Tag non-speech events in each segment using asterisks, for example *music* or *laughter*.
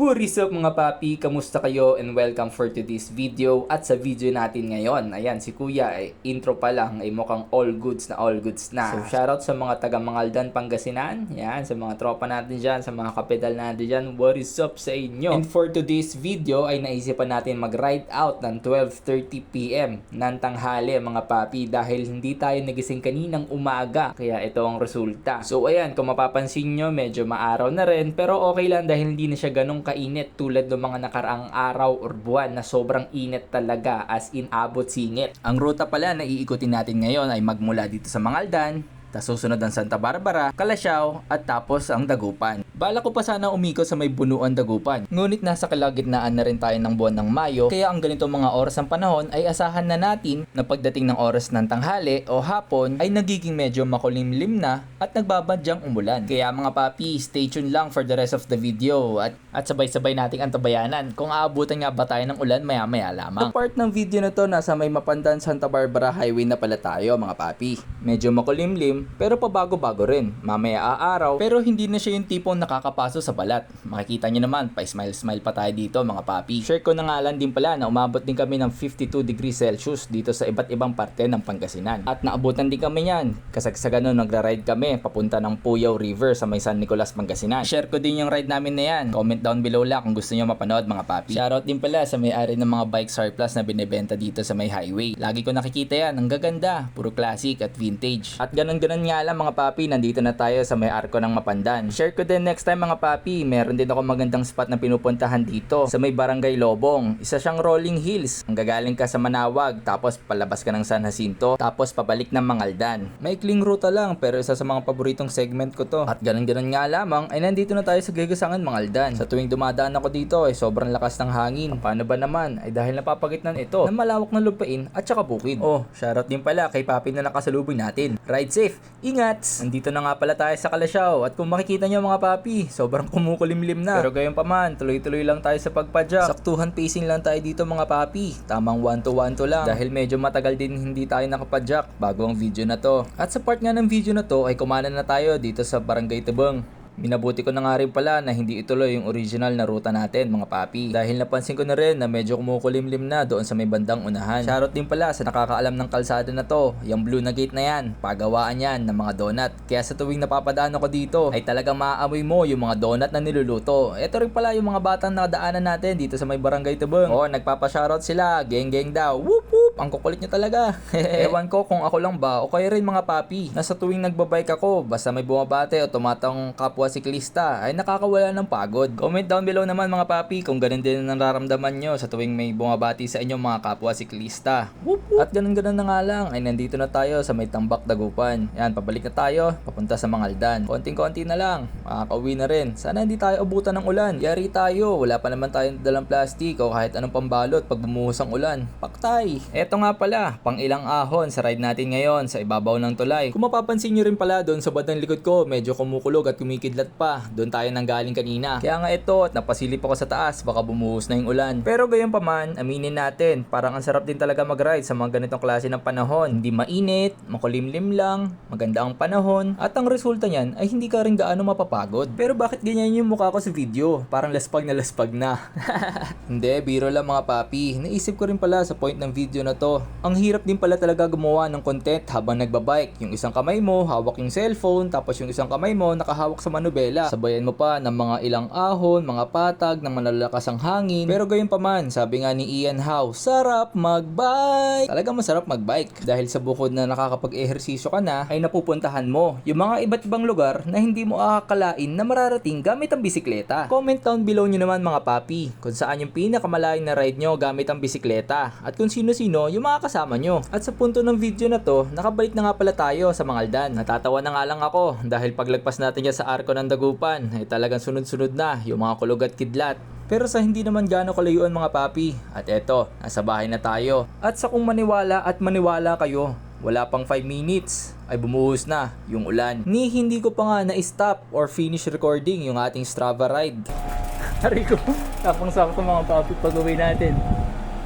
What is up mga papi? Kamusta kayo? And welcome for today's video. At sa video natin ngayon, ayan, si Kuya, ay intro pa lang, ay mukhang all goods na all goods na. So, shoutout sa mga taga Mangaldan, Pangasinan. Yan, sa mga tropa natin dyan, sa mga kapital natin dyan. What is up sa inyo? And for today's video, ay naisipan natin mag-ride out ng 12.30pm ng tanghali mga papi dahil hindi tayo nagising kaninang umaga. Kaya ito ang resulta. So, ayan, kung mapapansin nyo, medyo maaraw na rin. Pero okay lang dahil hindi na siya ganong kainit tulad ng mga nakaraang araw or buwan na sobrang init talaga as in abot singit. Ang ruta pala na iikutin natin ngayon ay magmula dito sa Mangaldan, tapos susunod ang Santa Barbara, Calasiao, at tapos ang Dagupan. Bala ko pa sana umiko sa may bunuan Dagupan. Ngunit nasa kalagitnaan na rin tayo ng buwan ng Mayo, kaya ang ganitong mga oras ng panahon ay asahan na natin na pagdating ng oras ng tanghali o hapon ay nagiging medyo makulimlim na at nagbabadyang umulan. Kaya mga papi, stay tuned lang for the rest of the video at, at sabay-sabay nating antabayanan kung aabutan nga ba tayo ng ulan maya-maya lamang. Sa part ng video na to, nasa may Mapandan Santa Barbara Highway na pala tayo mga papi. Medyo makulimlim pero pabago-bago rin. Mamaya aaraw pero hindi na siya yung tipong nakakapaso sa balat. Makikita nyo naman, pa-smile-smile pa tayo dito mga papi. Share ko na nga lang din pala na umabot din kami ng 52 degrees Celsius dito sa iba't ibang parte ng Pangasinan. At naabutan din kami yan. Kasagsagan nun nagra-ride kami papunta ng Puyaw River sa may San Nicolas, Pangasinan. Share ko din yung ride namin na yan. Comment down below lang kung gusto nyo mapanood mga papi. Shoutout din pala sa may-ari ng mga bike surplus na binebenta dito sa may highway. Lagi ko nakikita yan, ang gaganda, puro classic at vintage. At ganun-ganun nga lang mga papi, nandito na tayo sa may arko ng Mapandan. Share ko din next time mga papi, meron din ako magandang spot na pinupuntahan dito sa may Barangay Lobong. Isa siyang rolling hills. Ang gagaling ka sa Manawag, tapos palabas ka ng San Jacinto, tapos pabalik ng Mangaldan. Maikling ruta lang, pero isa sa mga paboritong segment ko to. At ganun-ganun nga lamang, ay nandito na tayo sa Gagasangan, Mangaldan. Sa tuwing dumadaan ako dito, ay sobrang lakas ng hangin. Paano ba naman? Ay dahil napapagitnan ito ng malawak na lupain at saka bukid. Oh, shoutout din pala kay papi na nakasalubong natin. Ride safe, ingat! Nandito na nga pala tayo sa Calasiao at kung makikita nyo mga papi, sobrang kumukulimlim na. Pero gayon pa man, tuloy-tuloy lang tayo sa pagpadyak. Saktuhan pacing lang tayo dito mga papi. Tamang 1 to 1 to lang. Dahil medyo matagal din hindi tayo nakapadyak bago ang video na to. At sa part nga ng video na to ay kumana na tayo dito sa Barangay Tebong. Minabuti ko na nga rin pala na hindi ituloy yung original na ruta natin mga papi. Dahil napansin ko na rin na medyo kumukulimlim na doon sa may bandang unahan. Shoutout din pala sa nakakaalam ng kalsada na to. Yung blue na gate na yan, pagawaan yan ng mga donut. Kaya sa tuwing napapadaan ako dito ay talagang maaamoy mo yung mga donut na niluluto. Ito rin pala yung mga batang nakadaanan natin dito sa may barangay Tabong. Oh, nagpapa-shoutout sila. Geng geng daw. Whoop. Ang kukulit nyo talaga. *laughs* Ewan ko kung ako lang ba o kaya rin mga papi. Nasa tuwing nagbabike ako, basta may bumabate o tumatang kapwa siklista ay nakakawala ng pagod. Comment down below naman mga papi kung ganun din ang nararamdaman nyo sa tuwing may bumabati sa inyo mga kapwa siklista. Whoop, whoop. At ganun ganun na nga lang ay nandito na tayo sa may tambak dagupan. Yan, pabalik na tayo, papunta sa Mangaldan. Konting-konti na lang, makakauwi na rin. Sana hindi tayo abutan ng ulan. Yari tayo, wala pa naman tayong dalang plastic o kahit anong pambalot pag bumuhos ang ulan. Paktay! Eto nga pala, pang ilang ahon sa ride natin ngayon sa ibabaw ng tulay. Kung mapapansin nyo rin pala doon sa bandang likod ko, medyo kumukulog at kumikidlat pa. Doon tayo nang galing kanina. Kaya nga ito, at napasilip ako sa taas, baka bumuhos na yung ulan. Pero gayon pa man, aminin natin, parang ang sarap din talaga mag-ride sa mga ganitong klase ng panahon. Hindi mainit, makulimlim lang, maganda ang panahon, at ang resulta niyan ay hindi ka rin gaano mapapagod. Pero bakit ganyan yung mukha ko sa video? Parang laspag na laspag na. *laughs* hindi, biro lang mga papi. Naisip ko rin pala sa point ng video na to. Ang hirap din pala talaga gumawa ng content habang nagbabike. Yung isang kamay mo, hawak yung cellphone, tapos yung isang kamay mo, nakahawak sa manubela. Sabayan mo pa ng mga ilang ahon, mga patag, ng malalakas ang hangin. Pero gayon pa man, sabi nga ni Ian Howe, sarap magbike! Talaga masarap magbike. Dahil sa bukod na nakakapag-ehersisyo ka na, ay napupuntahan mo yung mga iba't ibang lugar na hindi mo akakalain na mararating gamit ang bisikleta. Comment down below nyo naman mga papi kung saan yung pinakamalayong na ride nyo gamit ang bisikleta at kung sino-sino yung mga kasama nyo. At sa punto ng video na to, nakabalik na nga pala tayo sa Mangaldan. Natatawa na nga lang ako dahil paglagpas natin dyan sa arko ng Dagupan ay talagang sunod-sunod na yung mga kulog at kidlat. Pero sa hindi naman gaano kalayuan mga papi. At eto, nasa bahay na tayo. At sa kung maniwala at maniwala kayo, wala pang 5 minutes ay bumuhos na yung ulan. Ni hindi ko pa nga na-stop or finish recording yung ating Strava ride. *laughs* Hari ko, tapang sakto mga papi pag uwi natin.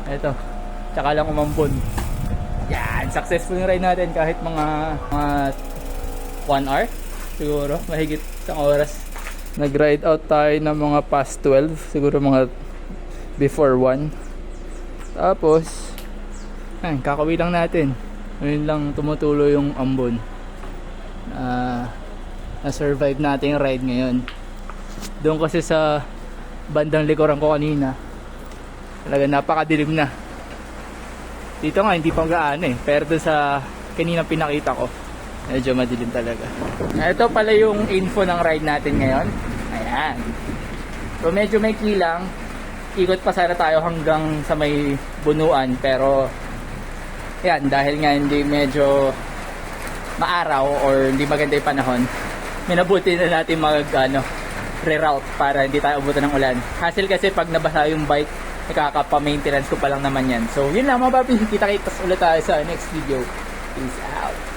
Eto, tsaka lang umampon. Yan, successful yung ride natin kahit mga mga 1 hour siguro, mahigit isang oras. Nag-ride out tayo ng mga past 12, siguro mga before 1. Tapos, ayun, kakawin lang natin. Ayun lang tumutulo yung ambon. Ah, na-survive natin yung ride ngayon. Doon kasi sa bandang likuran ko kanina, talaga napakadilim na. Dito nga hindi pa gaano eh, pero doon sa kanina pinakita ko, medyo madilim talaga. Ito pala yung info ng ride natin ngayon. Ayan. So medyo may kilang. Ikot pa sana tayo hanggang sa may bunuan pero yan dahil nga hindi medyo maaraw or hindi maganda yung panahon minabuti na natin mag ano, reroute para hindi tayo abutan ng ulan. Hassle kasi pag nabasa yung bike, nakakapa-maintenance ko pa lang naman yan. So, yun lang mga papi. Kita-kita ulit tayo sa next video. Peace out.